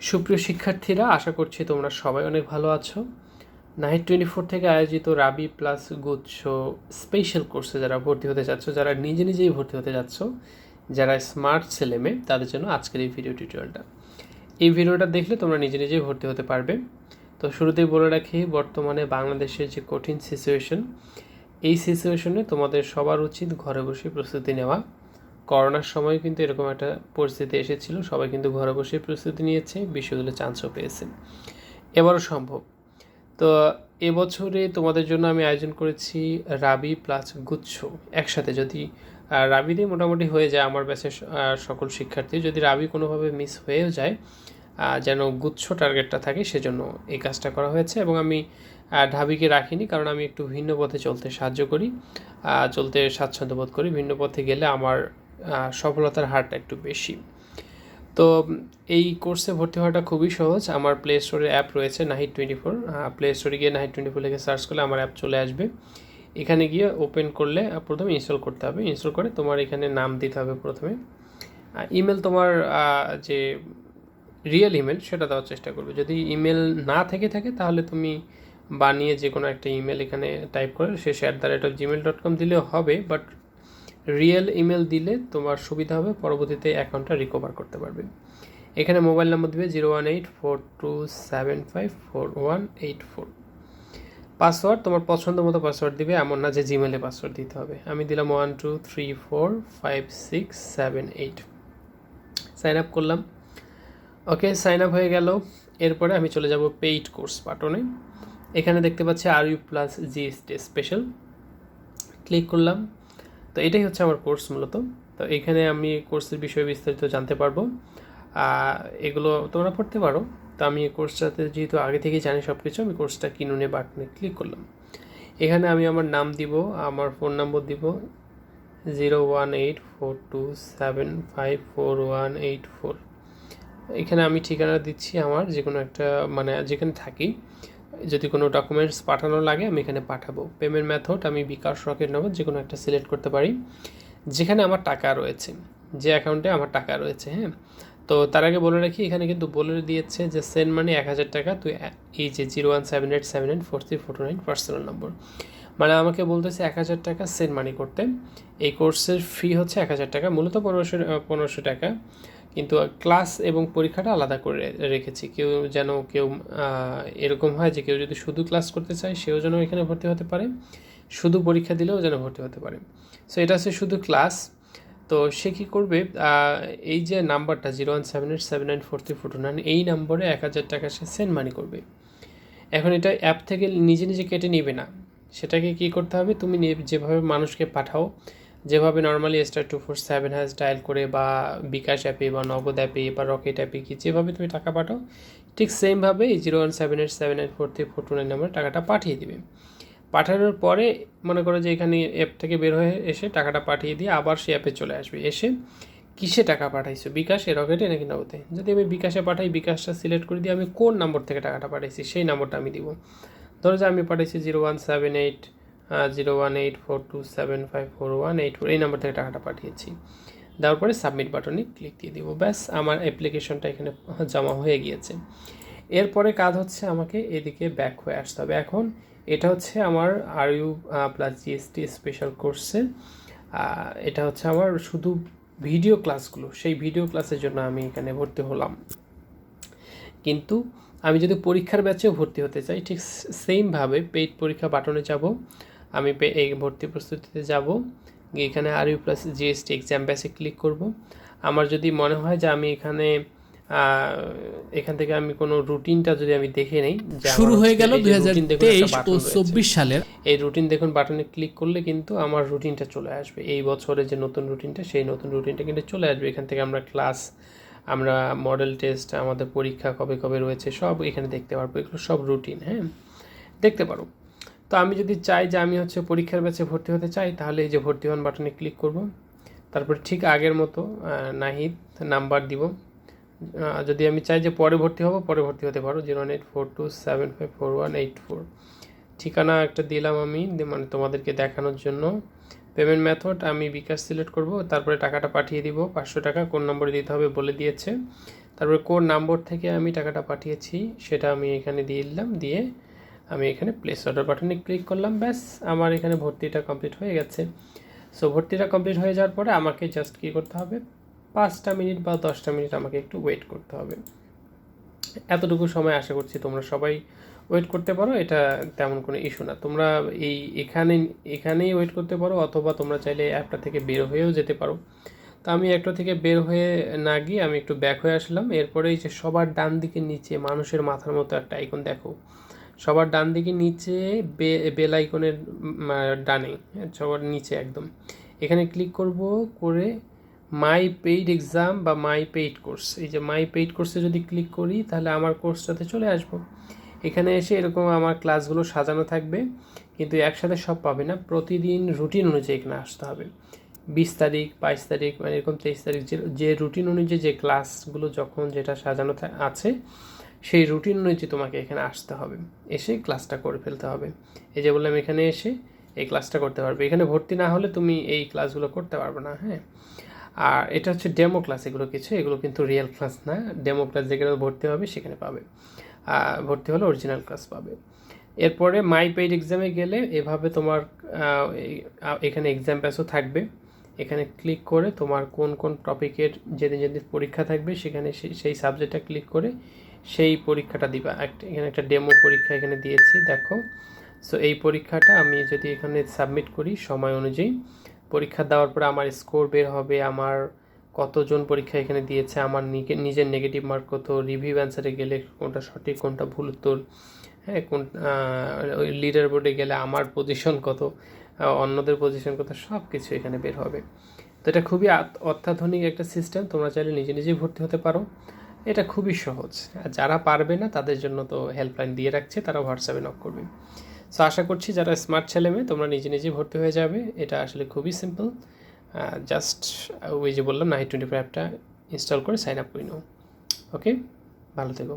সুপ্রিয় শিক্ষার্থীরা, আশা করছি তোমরা সবাই অনেক ভালো আছো। নাইট টোয়েন্টি ফোর থেকে আয়োজিত রাবি প্লাস গুচ্ছ স্পেশাল কোর্সে যারা ভর্তি হতে চাচ্ছ, যারা নিজে নিজেই ভর্তি হতে যাচ্ছ যারা স্মার্ট ছেলেমেয়ে তাদের জন্য আজকের এই ভিডিও টিউটোরিয়ালটা এই ভিডিওটা দেখলে তোমরা নিজে নিজেই ভর্তি হতে পারবে। তো শুরুতেই বলে রাখি, বর্তমানে বাংলাদেশের যে কঠিন সিচুয়েশন এই সিচুয়েশনে তোমাদের সবার উচিত ঘরে বসে প্রস্তুতি নেওয়া। করোনার সময় কিন্তু এরকম একটা পরিস্থিতি এসেছিল। সবাই কিন্তু ঘরে বসে প্রস্তুতি নিয়েছে, বিশ্ববিদ্যালয়ে চান্সও পেয়েছে। এবারও সম্ভব। তো এবছরে তোমাদের জন্য আমি আয়োজন করেছি রাবি প্লাস গুচ্ছ একসাথে। যদি রাবিতে মোটামুটি হয়ে যায় আমার ব্যাচের সকল শিক্ষার্থী, যদি রাবি কোনোভাবে মিস হয়েও যায় যেন গুচ্ছ টার্গেটটা থাকে, সেজন্য এই কাজটা করা হয়েছে এবং আমি ঢাবিকে রাখিনি কারণ আমি একটু ভিন্ন পথে চলতে সাহায্য করি চলতে স্বাচ্ছন্দ্য বোধ করি। ভিন্ন পথে গেলে আমার সফলতার হারটা একটু বেশি। তো এই কোর্সে ভর্তি হওয়াটা খুবই সহজ। আমার প্লে স্টোরে অ্যাপ রয়েছে নাহিট টোয়েন্টি ফোর প্লে স্টোরে গিয়ে নাহিট টোয়েন্টি ফোর লিখে সার্চ করলে আমার অ্যাপ চলে আসবে। এখানে গিয়ে ওপেন করলে প্রথমে ইনস্টল করতে হবে। ইনস্টল করে তোমার এখানে নাম দিতে হবে প্রথমে। ইমেল তোমার যে রিয়েল ইমেল সেটা দেওয়ার চেষ্টা করবে। যদি ইমেল না থেকে থাকে তাহলে তুমি বানিয়ে যে কোনো একটা ইমেল এখানে টাইপ করে শেষ at the rate of Gmail dot com দিলেও হবে বাট রিয়েল ইমেল দিলে তোমার সুবিধা হবে, পরবর্তীতে অ্যাকাউন্টটা রিকভার করতে পারবে। এখানে মোবাইল নাম্বার দিবে zero one eight four two seven five four one eight four password তোমার পছন্দ মতো পাসওয়ার্ড দিবে, এমন না যে জিমেলে পাসওয়ার্ড দিতে হবে। আমি দিলাম one two three four five six seven eight sign up করলাম। ওকে সাইন আপ হয়ে গেল। এরপরে আমি চলে যাব পেইড কোর্স বাটনে এখানে দেখতে পাচ্ছি R U plus GST special click করলাম। তো এটাই হচ্ছে আমার কোর্স মূলত। তো এখানে আমি কোর্সের বিষয়ে বিস্তারিত জানতে পারব। এগুলো তোমরা পড়তে পারো। তো আমি কোর্সটাতে যেহেতু আগে থেকেই জানি সব কিছু আমি কোর্সটা কিনুনে বাটনে ক্লিক করলাম। এখানে আমি আমার নাম দিব, আমার ফোন নম্বর দিব zero one eight four two seven five four one eight four এখানে আমি ঠিকানা দিচ্ছি আমার যে কোনো একটা মানে যেখানে থাকি। যদি কোনো ডকুমেন্টস পাঠানো লাগে, আমি এখানে পাঠাবো। পেমেন্ট মেথড আমি বিকাশ রকেট নগদ যে কোনো একটা সিলেক্ট করতে পারি। যেখানে আমার টাকা রয়েছে, যে অ্যাকাউন্টে আমার টাকা রয়েছে হ্যাঁ? তো তার আগে বলে রাখি, এখানে কিন্তু বলে দিয়েছে যে সেন্ড মানি এক হাজার টাকা তুই এই যে zero one seven eight seven eight four three four nine personal number মানে আমাকে বলতেছে এক হাজার টাকা সেন্ড মানি করতে। এই কোর্সের ফি হচ্ছে এক হাজার টাকা, মূলত পনেরোশো পনেরোশো টাকা। কিন্তু ক্লাস এবং পরীক্ষাটা আলাদা করে রেখেছি। কেউ যেন কেউ এরকম হয় যে কেউ যদি শুধু ক্লাস করতে চায়, সেও যেন এখানে ভর্তি হতে পারে। শুধু পরীক্ষা দিলেও যেন ভর্তি হতে পারে। সো এটা হচ্ছে শুধু ক্লাস তো সে কী করবে? এই যে নাম্বারটা zero one seven eight, seven nine four three, four two nine, এই নম্বরে এক হাজার টাকা সে সেন্ড মানি করবে। এখন এটা অ্যাপ থেকে নিজে নিজে কেটে নিবে না। সেটাকে কী করতে হবে? তুমি যেভাবে মানুষকে পাঠাও যেভাবে normally star two four seven hash dial করে বা বিকাশ অ্যাপে বা নগদ অ্যাপে বা রকেট অ্যাপে কি যেভাবে তুমি টাকা পাঠাও, ঠিক সেমভাবে এই zero one seven eight seven eight four three four two nine নাম্বারে টাকাটা পাঠিয়ে দিবে। পাঠানোর পরে মনে করো যে এখানে অ্যাপ থেকে বের হয়ে এসে টাকাটা পাঠিয়ে দিয়ে আবার সে অ্যাপে চলে আসবে। এসে কিসে টাকা পাঠাইছো? বিকাশে রকেটে নাকি নগদে? যদি আমি বিকাশে পাঠাই, বিকাশটা সিলেক্ট করে দিয়ে আমি কোন নম্বর থেকে টাকাটা পাঠাইছি, সেই নম্বরটা আমি দিব। ধরো যে আমি পাঠাইছি zero one seven eight zero one eight four two seven five four one eight four এই নম্বর থেকে টাকাটা পাঠিয়েছি। দেওয়ার পরে সাবমিট বাটনে ক্লিক দিয়ে দিব। ব্যাস, আমার অ্যাপ্লিকেশনটা এখানে জমা হয়ে গিয়েছে। এরপরে কাজ হচ্ছে আমাকে এদিকে ব্যাক হয়ে আসতে হবে। এখন এটা হচ্ছে আমার R U plus GST special কোর্সে এটা হচ্ছে আমার শুধু ভিডিও ক্লাসগুলো সেই ভিডিও ক্লাসের জন্য আমি এখানে ভর্তি হলাম। কিন্তু আমি যদি পরীক্ষার ব্যাচেও ভর্তি হতে চাই, ঠিক সেমভাবে পেইড পরীক্ষা বাটনে যাব। আমি এই ভর্তি প্রস্তুতিতে যাব। এখানে R U plus GST exam ব্যাচে ক্লিক করব। আমার যদি মনে হয় যে আমি এখানে এখান থেকে আমি কোনো রুটিনটা যদি আমি দেখে নেই শুরু হয়ে গেল দুই হাজার routine দেখুন একটা তেইশ ও চব্বিশ সালের। এই রুটিন দেখুন বাটনে ক্লিক করলে কিন্তু আমার রুটিনটা চলে আসবে। এই বছরে যে নতুন রুটিনটা সেই নতুন রুটিনটা কিন্তু চলে আসবে। এখান থেকে আমরা ক্লাস আমরা মডেল টেস্ট আমাদের পরীক্ষা কবে কবে রয়েছে সব এখানে দেখতে পারব। এগুলো সব রুটিন হ্যাঁ? দেখতে পারো। তো আমি যদি চাই যে আমি হচ্ছে পরীক্ষার ব্যাচে ভর্তি হতে চাই, তাহলে এই যে ভর্তি হন বাটনে ক্লিক করব। তারপরে ঠিক আগের মতো নাহিদ নাম্বার দিব। যদি আমি চাই যে পরে ভর্তি হব, পরে ভর্তি হতে পারো। Zero eight four two seven five four one eight four. ঠিকানা একটা দিলাম আমি মানে তোমাদেরকে দেখানোর জন্য। পেমেন্ট মেথড আমি বিকাশ সিলেক্ট করব, তারপরে টাকাটা পাঠিয়ে দিব। পাঁচশো টাকা, কোন নম্বরে দিতে হবে বলে দিয়েছে। তারপরে কোন নাম্বার থেকে আমি টাকাটা পাঠিয়েছি, সেটা আমি এখানে দিয়ে দিলাম, দিয়ে আমি এখানে প্লেস অর্ডার বাটনে ক্লিক করলাম, ব্যাস, আমার এখানে ভর্তিটা কমপ্লিট হয়ে গেছে। সো ভর্তিটা কমপ্লিট হয়ে যাওয়ার পরে আমাকে জাস্ট কী করতে হবে? পাঁচটা মিনিট বা দশটা মিনিট আমাকে একটু ওয়েট করতে হবে। এতটুকু সময় আশা করছি তোমরা সবাই ওয়েট করতে পারো, এটা তেমন কোনো ইস্যু না। তোমরা এই এখানে, এখানেই ওয়েট করতে পারো, অথবা তোমরা চাইলে অ্যাপটা থেকে বের হয়েও যেতে পারো। তো আমি একটা থেকে বের হয়ে না গিয়ে আমি একটু ব্যাক হয়ে আসলাম। এরপরে এই যে সবার ডান দিকে নিচে মানুষের মাথার মতো একটা আইকন দেখো। সবার ডান দিকে নিচে বে বেল আইকনের ডানে হ্যাঁ, সবার নিচে একদম। এখানে ক্লিক করব করে মাই পেইড এক্সাম বা মাই পেইড কোর্স এই যে মাই পেইড কোর্সে যদি ক্লিক করি তাহলে আমার কোর্সটাতে চলে আসব। এখানে এসে এরকম আমার ক্লাসগুলো সাজানো থাকবে কিন্তু একসাথে সব পাবে না। প্রতিদিন রুটিন অনুযায়ী এখানে আসতে হবে। বিশ তারিখ বাইশ তারিখ মানে এরকম তেইশ তারিখ যে যে রুটিন অনুযায়ী যে ক্লাসগুলো যখন যেটা সাজানো আছে সেই রুটিন অনুযায়ী তোমাকে এখানে আসতে হবে। এসে ক্লাসটা করে ফেলতে হবে। এই যে বললাম, এখানে এসে এই ক্লাসটা করতে পারবে। এখানে ভর্তি না হলে তুমি এই ক্লাসগুলো করতে পারবে না হ্যাঁ? আর এটা হচ্ছে ডেমো ক্লাস এগুলো কিছু। এগুলো কিন্তু রিয়েল ক্লাস না। ডেমো ক্লাস যেখানে ভর্তি হবে, সেখানে পাবে। ভর্তি হলে অরিজিনাল ক্লাস পাবে। এরপরে মাই পেইড এক্সামে গেলে এভাবে তোমার এখানে এক্সাম প্যাসও থাকবে। এখানে ক্লিক করে তোমার কোন কোন টপিকের যেদিন যেদিন পরীক্ষা থাকবে, সেখানে সেই সাবজেক্টটা ক্লিক করে সেই পরীক্ষাটা দিবা। এখানে একটা ডেমো পরীক্ষা এখানে দিয়েছি, দেখো। সো এই পরীক্ষাটা আমি যদি এখানে সাবমিট করি সময় অনুযায়ী, পরীক্ষা দেওয়ার পরে আমার স্কোর বের হবে, আমার কতজন পরীক্ষা এখানে দিয়েছে, আমার নিজের নেগেটিভ মার্ক কত রিভিউ অ্যান্সারে গেলে কোনটা সঠিক, কোনটা ভুল উত্তর হ্যাঁ কোন লিডার বোর্ডে গেলে আমার পজিশন কত অন্যদের পজিশন কত সব কিছু এখানে বের হবে। তো এটা খুবই অত্যাধুনিক একটা সিস্টেম তোমরা চাইলে নিজে নিজেই ভর্তি হতে পারো। এটা খুবই সহজ। আর যারা পারবে না, তাদের জন্য তো হেল্পলাইন দিয়ে রাখছে তারা হোয়াটসঅ্যাপে নক করবে। সো আশা করছি যারা স্মার্ট ছেলে মেয়ে, তোমরা নিজে নিজে ভর্তি হয়ে যাবে। এটা আসলে খুবই সিম্পল জাস্ট ওই যে বললাম নাইট টোয়েন্টি ফাইভটা ইনস্টল করে সাইন আপ করে নাও। ওকে ভালো থেকো।